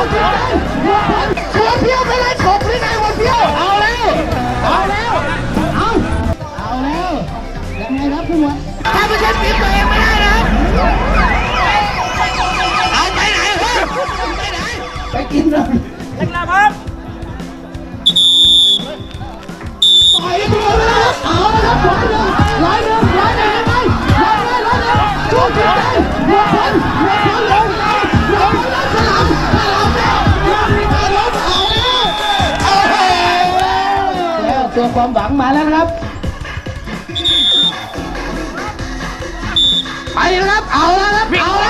หัวเพียวไปเลยฉกหรือไงหัวเพียว เอาแล้ว เอาแล้ว เอา เอาแล้วยังไงครับคุณหมวดถ้าไม่ใช่ปีตัวเองไม่ได้นะครับเอาไปไหนเฮ้ยไปไหน ไปกินเลยนักกีฬาพร้อมต่อยตัวเลยเอาละครับร้อยหนึ่งร้อยหนึ่งร้อยหนึ่งไงร้อยหนึ่งร้อยหนึ่งสู้จริงใจหัวคน ตัวความหวังมาแล้วครับ ไปแล้วครับ เอาแล้วครับ เอาแล้ว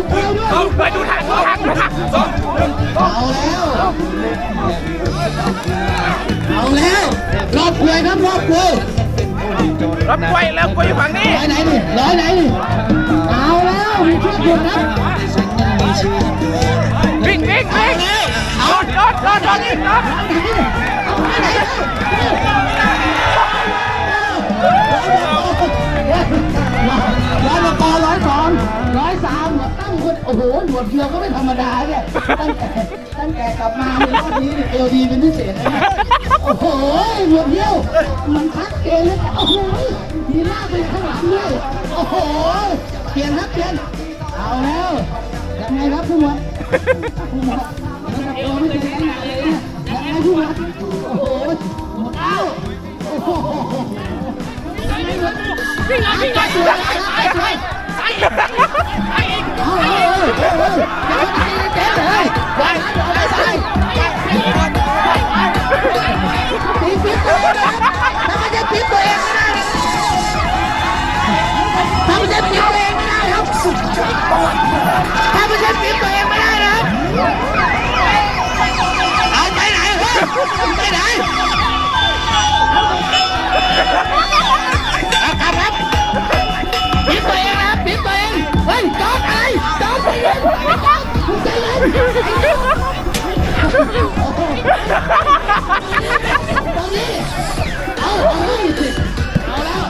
เอาลูกเดียวด้วยเอาไปดูทางดูทางดูทางสองเอาแล้ว เอาแล้วรอบกลวยครับรอบกลวยรับกล้วยแล้วกล้วยอยู่ฝั่งนี้ร้อยไหนนี่ร้อยไหนนี่เอาแล้วมีเชือกอยู่ครับวิ่งวิ่งวิ่งรถรถรถรถอีกรถ ร้อยสามหัวตั้งคนโอ้โหหนวดเดียวก็ไม่ธรรมดาเนี่ยตั้งแต่ตั้งแต่กลับมาในรอบนี้เอลดีเป็นพิเศษนะเนี่ยโอ้โหหนวดเดียว มันชัดเจนเลยโอ้โหมีลากไปข้างหลังด้วยโอ้โหเปลี่ยนครับเปลี่ยนเอาแล้วยังไงครับผู้หมวดผู้หมวดระดับตัวไม่เป็นไรเลยเนี่ยยังไงผู้หมวดโอ้โหหมดแล้วโอ้โหวิ่งอะวิ่งอะวิ่งอะไเฮ้ยเฮ้ยเฮ้ย เย็นใจเย็นตรงนี้เอาเอาเลยเอาแล้ว